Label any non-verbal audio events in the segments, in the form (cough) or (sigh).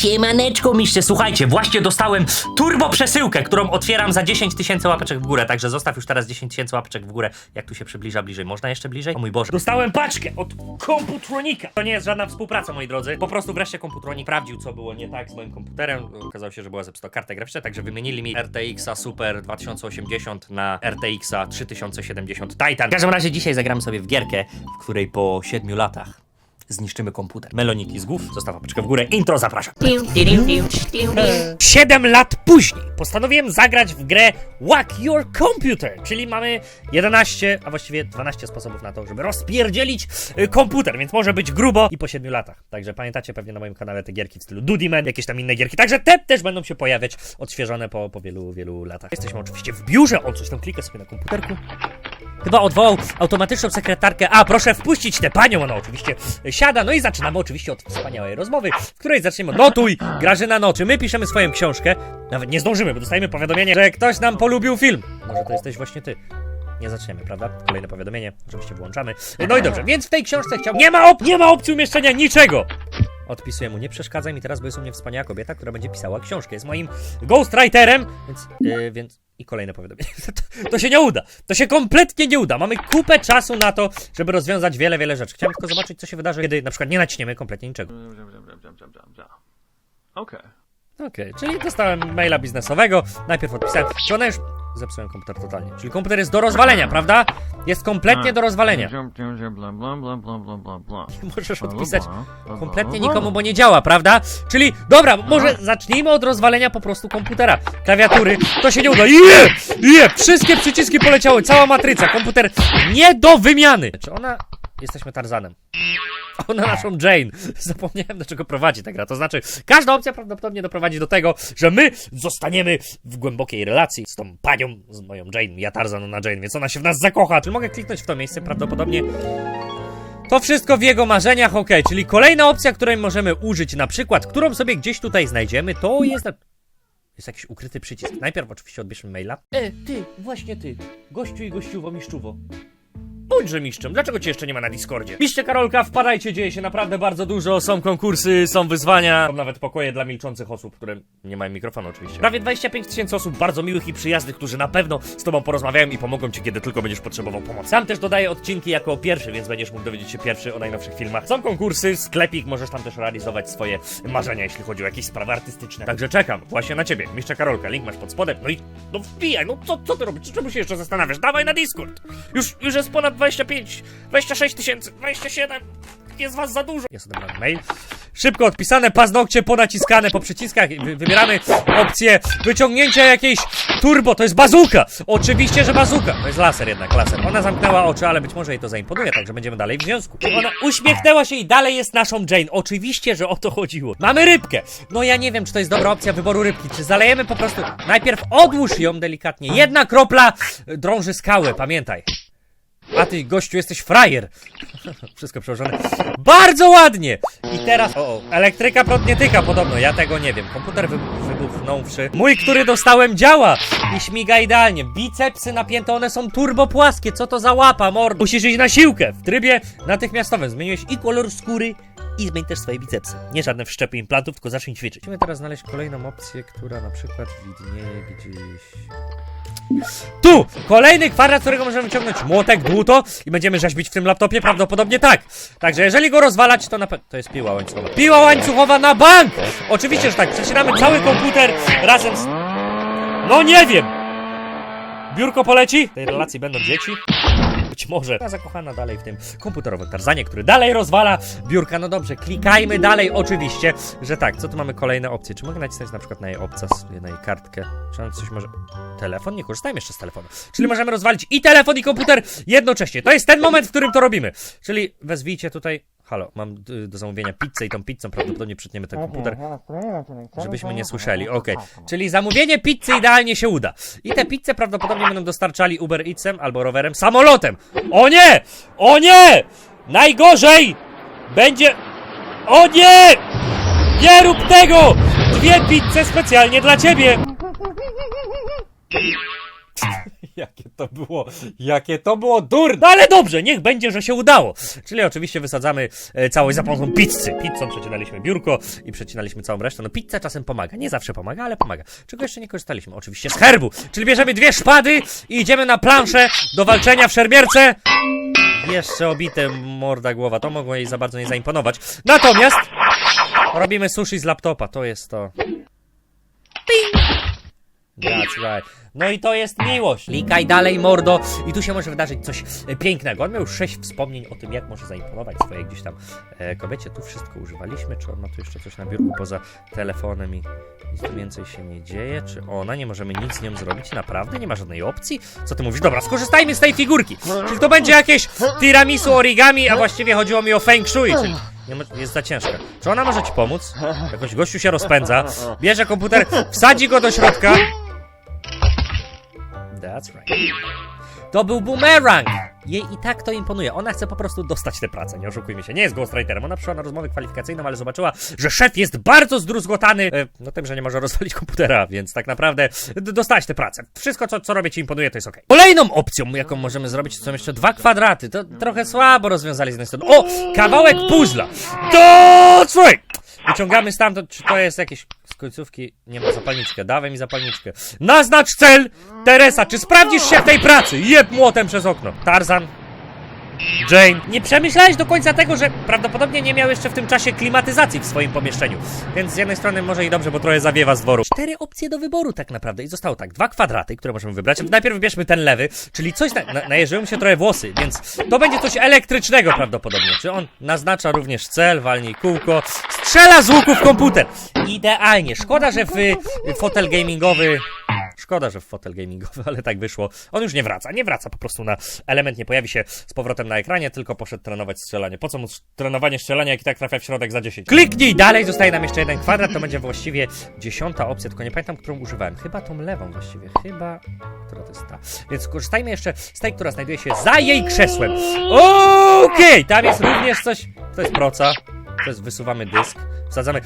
Siemaneczko mistrze, słuchajcie, właśnie dostałem turbo przesyłkę, którą otwieram za 10 tysięcy łapeczek w górę, także zostaw już teraz 10 tysięcy łapeczek w górę, jak tu się przybliża bliżej, można jeszcze bliżej? O mój Boże. Dostałem paczkę od Komputronika. To nie jest żadna współpraca, moi drodzy, po prostu wreszcie Komputronik sprawdził, co było nie tak z moim komputerem, okazało się, że była zepsuta karta graficzna, także wymienili mi RTX-a Super 2080 na RTX-a 3070 Titan. W każdym razie dzisiaj zagramy sobie w gierkę, w której po 7 latach zniszczymy komputer. Meloniki z głów, zostaw łapeczkę w górę, intro zapraszam. 7 lat później postanowiłem zagrać w grę Whack Your Computer, czyli mamy 11, a właściwie 12 sposobów na to, żeby rozpierdzielić y, komputer, więc może być grubo i po 7 latach. Także pamiętacie pewnie na moim kanale te gierki w stylu Dudyman, jakieś tam inne gierki, także te też będą się pojawiać odświeżone po, po wielu, wielu latach. Jesteśmy oczywiście w biurze, on coś tam klika sobie na komputerku. Chyba odwołał automatyczną sekretarkę. A, proszę wpuścić tę panią. Ona oczywiście siada. No i zaczynamy oczywiście od wspaniałej rozmowy, w której zaczniemy. Notuj, Grażyna Noczy. My piszemy swoją książkę. Nawet nie zdążymy, bo dostajemy powiadomienie, że ktoś nam polubił film. Może to jesteś właśnie ty. Nie zaczniemy, prawda? Kolejne powiadomienie. Oczywiście włączamy. No i dobrze, więc w tej książce chciał. Nie ma, op- nie ma opcji umieszczenia niczego! Odpisuję mu, nie przeszkadzaj mi teraz, bo jest u mnie wspaniała kobieta, która będzie pisała książkę. Jest moim ghostwriterem, więc, yy, więc... I kolejne powiadomienie. (laughs) To, to się nie uda. To się kompletnie nie uda. Mamy kupę czasu na to, żeby rozwiązać wiele, wiele rzeczy. Chciałem tylko zobaczyć, co się wydarzy, kiedy na przykład nie naciśniemy kompletnie niczego. Okay. Okej, czyli dostałem maila biznesowego, najpierw odpisałem, czy ona już... Zepsułem komputer totalnie. Czyli komputer jest do rozwalenia, prawda? Jest kompletnie do rozwalenia. Bla. Możesz odpisać kompletnie nikomu, bo nie działa, prawda? Czyli, dobra, może zacznijmy od rozwalenia po prostu komputera. Klawiatury, to się nie uda. Je! Je! Wszystkie przyciski poleciały, cała matryca, komputer nie do wymiany. Czy ona... Jesteśmy Tarzanem. (laughs) Ona naszą Jane. (laughs) Zapomniałem do czego prowadzi ta gra. To znaczy, każda opcja prawdopodobnie doprowadzi do tego, że my zostaniemy w głębokiej relacji z tą panią, z moją Jane. Ja Tarzan, ona Jane, więc ona się w nas zakocha. Czy mogę kliknąć w to miejsce? Prawdopodobnie to wszystko w jego marzeniach, ok, czyli kolejna opcja, której możemy użyć, na przykład, którą sobie gdzieś tutaj znajdziemy, to jest... Jest jakiś ukryty przycisk. Najpierw oczywiście odbierzmy maila. E, ty, właśnie ty, gościu i gościuwo, miszczuwo. Bądźże mistrzem, dlaczego cię jeszcze nie ma na Discordzie? Mistrze Karolka, wpadajcie, dzieje się naprawdę bardzo dużo, są konkursy, są wyzwania, są nawet pokoje dla milczących osób, które nie mają mikrofonu oczywiście. Prawie 25 tysięcy osób bardzo miłych i przyjaznych, którzy na pewno z tobą porozmawiają i pomogą ci, kiedy tylko będziesz potrzebował pomocy. Sam też dodaję odcinki jako pierwszy, więc będziesz mógł dowiedzieć się pierwszy o najnowszych filmach. Są konkursy, sklepik, możesz tam też realizować swoje marzenia, jeśli chodzi o jakieś sprawy artystyczne. Także czekam właśnie na ciebie, mistrze Karolka, link masz pod spodem, no i no wbijaj, no co, co ty robisz, czemu się jeszcze zastanawiasz? Dawaj na Discord! Już, już jest ponad 25, 26 tysięcy, 27, jest was za dużo. Jest odebrany mail. Szybko odpisane, paznokcie ponaciskane po przyciskach. Wy, wybieramy opcję wyciągnięcia jakiejś turbo. To jest bazuka! Oczywiście, że bazuka. To jest laser jednak, laser. Ona zamknęła oczy, ale być może jej to zaimponuje, także będziemy dalej w związku. Ona uśmiechnęła się i dalej jest naszą Jane. Oczywiście, że o to chodziło. Mamy rybkę. No ja nie wiem, czy to jest dobra opcja wyboru rybki. Czy zalejemy po prostu... Najpierw odłóż ją delikatnie. Jedna kropla drąży skałę, pamiętaj. A ty, gościu, jesteś frajer. (laughs) Wszystko przełożone. Bardzo ładnie! I teraz. O, elektryka prąd nie tyka podobno, ja tego nie wiem. Komputer wy, wybuchnąwszy. Mój, który dostałem, działa! I śmiga idealnie. Bicepsy napięte, one są turbo płaskie. Co to za łapa, mord? Musisz iść na siłkę w trybie natychmiastowym. Zmieniłeś i kolor skóry, i zmień też swoje bicepsy. Nie żadne wszczepy implantów, tylko zacznij ćwiczyć. Musimy teraz znaleźć kolejną opcję, która na przykład widnieje gdzieś. Tu! Kolejny kwadrat, z którego możemy wyciągnąć młotek, dłuto i będziemy rzeźbić w tym laptopie, prawdopodobnie tak. Także jeżeli go rozwalać, to na pewno... To jest piła łańcuchowa. Piła łańcuchowa na bank! Oczywiście, że tak. Przecinamy cały komputer razem z... No nie wiem! Biurko poleci? W tej relacji będą dzieci? Być może. Zakochana dalej w tym komputerowym Tarzanie, który dalej rozwala biurka. No dobrze, klikajmy dalej oczywiście, że tak. Co tu mamy kolejne opcje? Czy mogę nacisnąć na przykład na jej obcas, na jej kartkę? Czy coś może... Telefon? Nie korzystajmy jeszcze z telefonu. Czyli możemy rozwalić i telefon, i komputer jednocześnie. To jest ten moment, w którym to robimy. Czyli wezwijcie tutaj... Halo, mam y, do zamówienia pizzę i tą pizzą prawdopodobnie przytniemy ten komputer, żebyśmy nie słyszeli. Okej, czyli zamówienie pizzy idealnie się uda. I te pizze prawdopodobnie będą dostarczali Uber Eatsem albo rowerem, samolotem. O nie! O nie! Najgorzej! Będzie... O nie! Nie rób tego! Dwie pizze specjalnie dla ciebie! (laughs) Jakie to było, jakie to było durne. No ale dobrze, niech będzie, że się udało. Czyli oczywiście wysadzamy e, całość za pomocą pizzy. Pizzą przecinaliśmy biurko i przecinaliśmy całą resztę. No pizza czasem pomaga, nie zawsze pomaga, ale pomaga. Czego jeszcze nie korzystaliśmy? Oczywiście z herbu. Czyli bierzemy dwie szpady i idziemy na planszę do walczenia w szermierce. Jeszcze obite morda głowa, to mogło jej za bardzo nie zaimponować. Natomiast robimy sushi z laptopa, to jest to. Ping! That's right. No i to jest miłość. Klikaj dalej, mordo. I tu się może wydarzyć coś e, pięknego. On miał sześć wspomnień o tym, jak może zaimponować swojej gdzieś tam e, kobiecie. Tu wszystko używaliśmy. Czy on ma tu jeszcze coś na biurku poza telefonem i nic tu więcej się nie dzieje? Czy ona? Nie możemy nic z nią zrobić? Naprawdę? Nie ma żadnej opcji? Co ty mówisz? Dobra, skorzystajmy z tej figurki. Czyli to będzie jakieś tiramisu origami, a właściwie chodziło mi o feng shui, czyli jest za ciężka. Czy ona może ci pomóc? Jakoś gościu się rozpędza, bierze komputer, wsadzi go do środka. That's right. To był boomerang! Jej i tak to imponuje. Ona chce po prostu dostać tę pracę, nie oszukujmy się. Nie jest ghostwriterem. Ona przyszła na rozmowę kwalifikacyjną, ale zobaczyła, że szef jest bardzo zdruzgotany e, no tym, że nie może rozwalić komputera, więc tak naprawdę d- dostałeś tę pracę. Wszystko, co, co robię, ci imponuje, to jest okej. Kolejną opcją, jaką możemy zrobić, to są jeszcze dwa kwadraty. To trochę słabo rozwiązali z jednej strony. O! Kawałek puzzla! To słuchaj! Wyciągamy stamtąd, czy to jest jakieś z końcówki, nie ma zapalniczkę, dawaj mi zapalniczkę. Naznacz cel! Teresa, czy sprawdzisz się w tej pracy? Jeb młotem przez okno. Tarzan. Jane. Nie przemyślałeś do końca tego, że prawdopodobnie nie miał jeszcze w tym czasie klimatyzacji w swoim pomieszczeniu. Więc z jednej strony może i dobrze, bo trochę zawiewa z dworu. Cztery opcje do wyboru tak naprawdę i zostało tak. Dwa kwadraty, które możemy wybrać. Najpierw wybierzmy ten lewy, czyli coś, na, na, najeżyły mi się trochę włosy, więc to będzie coś elektrycznego prawdopodobnie. Czy on naznacza również cel, walnij kółko, strzela z łuku w komputer. Idealnie. Szkoda, że w fotel gamingowy Szkoda, że w fotel gamingowy, (laughs) ale tak wyszło. On już nie wraca, nie wraca po prostu na element, nie pojawi się z powrotem na ekranie, tylko poszedł trenować strzelanie. Po co mu trenowanie strzelania, jak i tak trafia w środek za 10? Kliknij dalej, zostaje nam jeszcze jeden kwadrat, to będzie właściwie dziesiąta opcja, tylko nie pamiętam, którą używałem. Chyba tą lewą właściwie, chyba... Która to jest ta? Więc korzystajmy jeszcze z tej, która znajduje się za jej krzesłem. Okej, tam jest również coś... To jest proca. To jest wysuwamy dysk, wsadzamy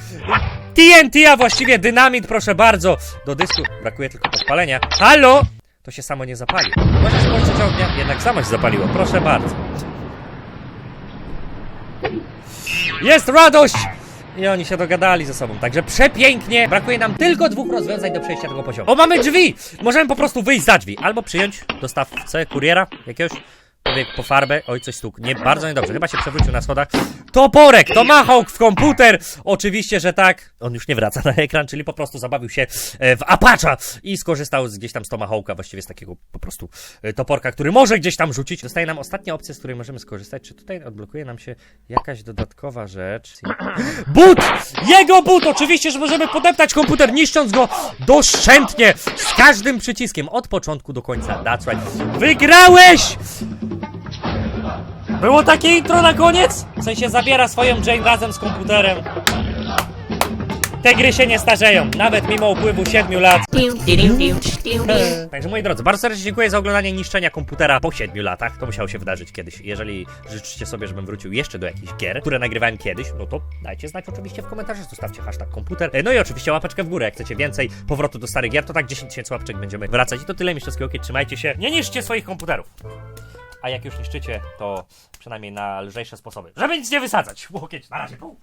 TNT, a właściwie dynamit, proszę bardzo, do dysku. Brakuje tylko podpalenia. Halo? To się samo nie zapali. Możesz skończyć ognia, jednak samo się zapaliło, proszę bardzo. Jest radość! I oni się dogadali ze sobą, także przepięknie. Brakuje nam tylko dwóch rozwiązań do przejścia tego poziomu. O, mamy drzwi! Możemy po prostu wyjść za drzwi, albo przyjąć dostawcę, kuriera jakiegoś. Pobiegł po farbę. Oj, coś stukł. Nie, bardzo niedobrze. Chyba się przewrócił na schodach. Toporek! Tomahawk w komputer! Oczywiście, że tak. On już nie wraca na ekran, czyli po prostu zabawił się e, w Apacza i skorzystał z, gdzieś tam z Tomahawka, właściwie z takiego po prostu e, toporka, który może gdzieś tam rzucić. Zostaje nam ostatnia opcja, z której możemy skorzystać. Czy tutaj odblokuje nam się jakaś dodatkowa rzecz? (clears throat) But! Jego but! Oczywiście, że możemy podeptać komputer, niszcząc go doszczętnie z każdym przyciskiem od początku do końca. That's right. Wygrałeś! Było takie intro na koniec? W sensie zabiera swoją Jane razem z komputerem. Te gry się nie starzeją, nawet mimo upływu 7 lat. Także moi drodzy, bardzo serdecznie dziękuję za oglądanie niszczenia komputera po 7 latach. To musiało się wydarzyć kiedyś. Jeżeli życzycie sobie, żebym wrócił jeszcze do jakichś gier, które nagrywałem kiedyś, no to dajcie znać oczywiście w komentarzach, zostawcie hashtag komputer. No i oczywiście łapeczkę w górę, jak chcecie więcej powrotu do starych gier, to tak 10 tysięcy łapeczek będziemy wracać. I to tyle, mistrzowskiego okiet, trzymajcie się. Nie niszczcie swoich komputerów. A jak już niszczycie, to przynajmniej na lżejsze sposoby, żeby nic nie wysadzać. Łokieć, na razie, pół.